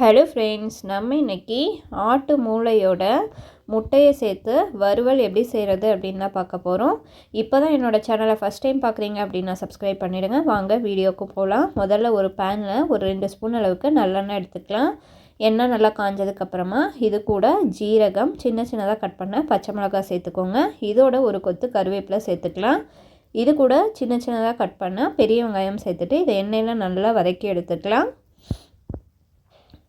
Hello friends நம்ம இன்றைக்கி ஆட்டு மூளையோட முட்டையை சேர்த்து வறுவல் எப்படி செய்கிறது அப்படின்னு தான் பார்க்க போகிறோம் இப்போ தான் என்னோடய சேனலை ஃபஸ்ட் டைம் பார்க்குறீங்க அப்படின்னா சப்ஸ்கிரைப் பண்ணிவிடுங்க வாங்க வீடியோக்கு போகலாம் முதல்ல ஒரு பேனில் ஒரு ரெண்டு ஸ்பூன் அளவுக்கு நல்லெண்ணெய் எடுத்துக்கலாம். எண்ணெய் நல்லா காஞ்சதுக்கப்புறமா இது கூட ஜீரகம் சின்ன சின்னதாக கட் பண்ண பச்சை மிளகாய் சேர்த்துக்கோங்க. இதோட ஒரு கொத்து கருவேப்பிலை சேர்த்துக்கலாம். இது கூட சின்ன சின்னதாக கட் பண்ணால் பெரிய வெங்காயம் சேர்த்துட்டு இதை எண்ணெயில் நல்லா வதக்கி எடுத்துக்கலாம்.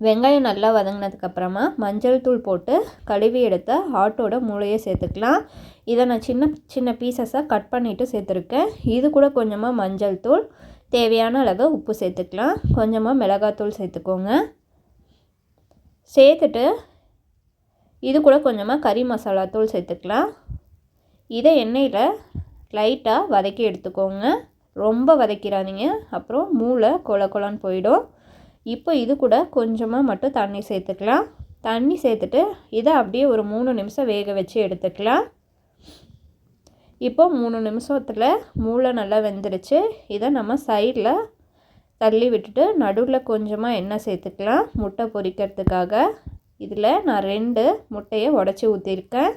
வெங்காயம் நல்லா வதங்கினதுக்கப்புறமா மஞ்சள் தூள் போட்டு கழுவி எடுத்த ஆட்டோட மூளையை சேர்த்துக்கலாம். இதை நான் சின்ன சின்ன பீசஸாக கட் பண்ணிவிட்டு சேர்த்துருக்கேன். இது கூட கொஞ்சமாக மஞ்சள் தூள் தேவையான அளவு உப்பு சேர்த்துக்கலாம். கொஞ்சமாக மிளகாத்தூள் சேர்த்துக்கோங்க. சேர்த்துட்டு இது கூட கொஞ்சமாக கறி மசாலா தூள் சேர்த்துக்கலாம். இதை எண்ணெயில் லைட்டாக வதக்கி எடுத்துக்கோங்க. ரொம்ப வதக்கிறாதீங்க. அப்புறம் மூளை கொல கொலான்னு போயிடும். இப்போ இது கூட கொஞ்சமாக மட்டும் தண்ணி சேர்த்துக்கலாம். தண்ணி சேர்த்துட்டு இதை அப்படியே ஒரு மூணு நிமிஷம் வேக வச்சு எடுத்துக்கலாம். இப்போ மூணு நிமிஷத்தில் மூளை நல்லா வெந்துருச்சு. இதை நம்ம சைடில் தள்ளி விட்டுட்டு நடுவில் கொஞ்சமாக எண்ணெய் சேர்த்துக்கலாம். முட்டை பொரிக்கிறதுக்காக. இதில் நான் ரெண்டு முட்டையை உடச்சி ஊற்றிருக்கேன்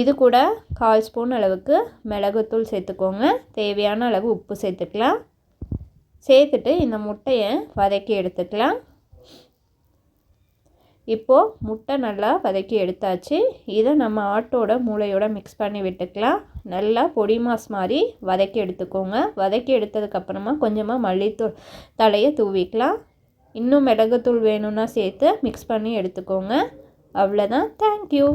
இது கூட கால் ஸ்பூன் அளவுக்கு மிளகுத்தூள் சேர்த்துக்கோங்க. தேவையான அளவு உப்பு சேர்த்துக்கலாம். சேர்த்துட்டு இந்த முட்டையை வதக்கி எடுத்துக்கலாம். இப்போது முட்டை நல்லா வதக்கி எடுத்தாச்சு. இதை நம்ம ஆட்டோட மூளையோட மிக்ஸ் பண்ணி விட்டுக்கலாம். நல்லா பொடி மாஸ் மாதிரி வதக்கி எடுத்துக்கோங்க. வதக்கி எடுத்ததுக்கப்புறமா கொஞ்சமாக மல்லித்தூள் தலையை தூவிக்கலாம். இன்னும் மிளகுத்தூள் வேணும்னா சேர்த்து மிக்ஸ் பண்ணி எடுத்துக்கோங்க. அவ்வளோதான் தேங்க்யூ